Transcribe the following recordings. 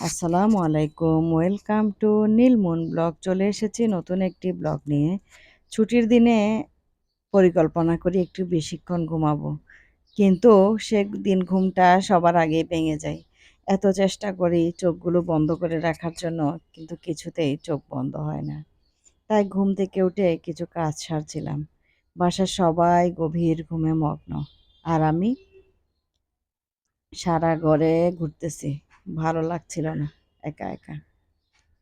আসসালামু আলাইকুম। Welcome to Nilmoon blog. চলে এসেছি নতুন একটি ব্লগ নিয়ে। ছুটির দিনে পরিকল্পনা করি একটু বেশিক্ষণ ঘুমাবো। কিন্তু সে দিন ঘুমটা সবার আগেই ভেঙে যায়। এত চেষ্টা করি চোখগুলো বন্ধ করে রাখার জন্য, কিন্তু কিছুতেই চোখ বন্ধ হয় না। তাই ঘুম থেকে উঠে কিছু কাজ সারছিলাম। বাসার সবাই গভীর ঘুমে মগ্ন। আর আমি সারা ঘরে ঘুরতেছি। ভালো লাগছিল না, একা একা।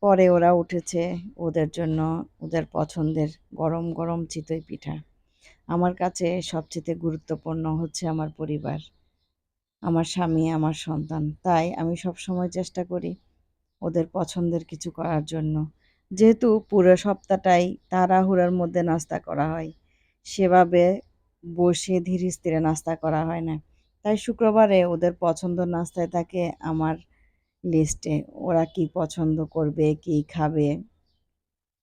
পরে ওরা উঠেছে ওদের জন্য, ওদের পছন্দের গরম গরম চিতই পিঠা। আমার কাছে সবচেয়ে গুরুত্বপূর্ণ হচ্ছে আমার পরিবার, আমার স্বামী, আমার সন্তান। তাই আমি সব সময় চেষ্টা করি ওদের পছন্দের কিছু করার জন্য। যেহেতু পুরো সপ্তাহটাই তাড়াহুড়ার মধ্যে নাস্তা করা হয়, সেভাবে বসে ধীরে স্থিরে নাস্তা করা হয় না। তাই শুক্রবারে ওদের পছন্দ নাস্তায় থাকে আমার লিস্টে ওরা কি পছন্দ করবে, কি খাবে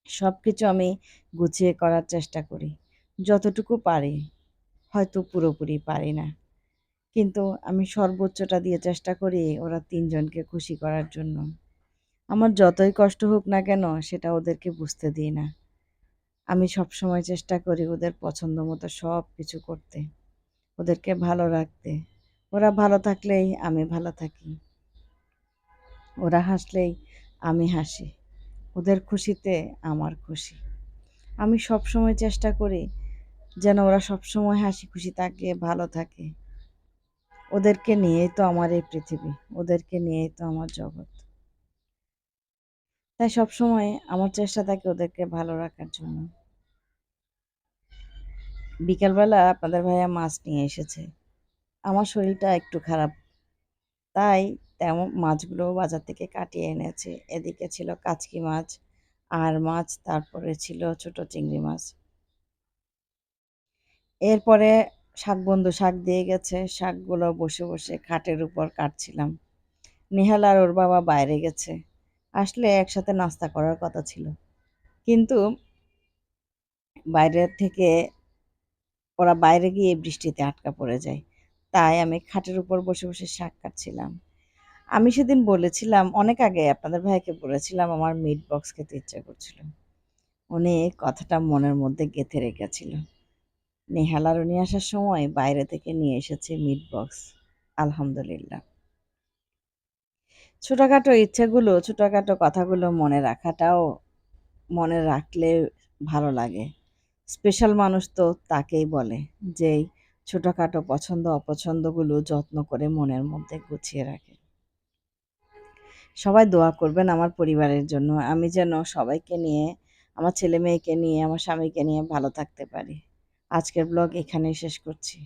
সব কিছু আমি গুছিয়ে করার চেষ্টা করি। যতটুকু পারি, হয়তো পুরোপুরি পারি না। কিন্তু আমি সর্বোচ্চটা দিয়ে চেষ্টা করি ওরা তিনজনকে খুশি করার জন্য। আমার যতই কষ্ট হোক না কেন, সেটা ওদেরকে বুঝতে দিই না। আমি সব সময় চেষ্টা করি ওদের পছন্দ মতো সব কিছু করতে, ওদেরকে ভালো রাখতে। ওরা ভালো থাকলেই আমি ভালো থাকি। ওরা হাসলেই আমি হাসি। ওদের খুশিতে আমার খুশি। আমি সব সময় চেষ্টা করি যেন ওরা সব সময় হাসি খুশি থাকে, ভালো থাকে। ওদেরকে নিয়েই তো আমার এই পৃথিবী, ওদেরকে নিয়েই তো আমার জগৎ। তাই সব সময় আমার চেষ্টা থাকে ওদেরকে ভালো রাখার জন্য। বিকেলবেলা আপনাদের ভাইয়া মাছ নিয়ে এসেছে। আমার শরীরটা একটু খারাপ। তাই তেমন মাছগুলো বাজার থেকে কাটিয়ে এনেছে। এদিকে ছিল কাচকি মাছ, আর মাছ, তারপরে ছিল ছোট চিংড়ি মাছ। এরপরে শাক বন্ধু শাক দিয়ে গেছে। শাকগুলো বসে বসে খাটের উপর কাটছিলাম। নেহাল আর ওর বাবা বাইরে গেছে। আসলে একসাথে নাস্তা করার কথা ছিল। কিন্তু বাইরে থেকে ওরা বাইরে গিয়ে বৃষ্টিতে আটকা পড়ে যায়। তাই আমি খাটের উপর বসে বসে শাক কাটছিলাম আমি সেদিন বলেছিলাম, অনেক আগে আপনাদের ভাইকে বলেছিলাম, আমার মিট বক্স খেতে ইচ্ছা করছিল। উনি কথাটা মনের মধ্যে গেঁথে রেখেছিল। নেহালার উনি আসার সময় বাইরে থেকে নিয়ে এসেছে মিট বক্স আলহামদুলিল্লাহ। ছোটোখাটো ইচ্ছেগুলো, ছোটোখাটো কথাগুলো মনে রাখাটাও মনে রাখলে ভালো লাগে। স্পেশাল মানুষ তো তাকেই বলে যেই ছোটোখাটো পছন্দ, অপছন্দগুলো যত্ন করে মনের মধ্যে গুছিয়ে রাখে। সবাই দোয়া করবেন আমার পরিবারের জন্য। আমি যেন সবাইকে নিয়ে, আমার ছেলে মেয়েকে নিয়ে, আমার স্বামীকে নিয়ে ভালো থাকতে পারি। আজকের ব্লগ এখানেই শেষ করছি।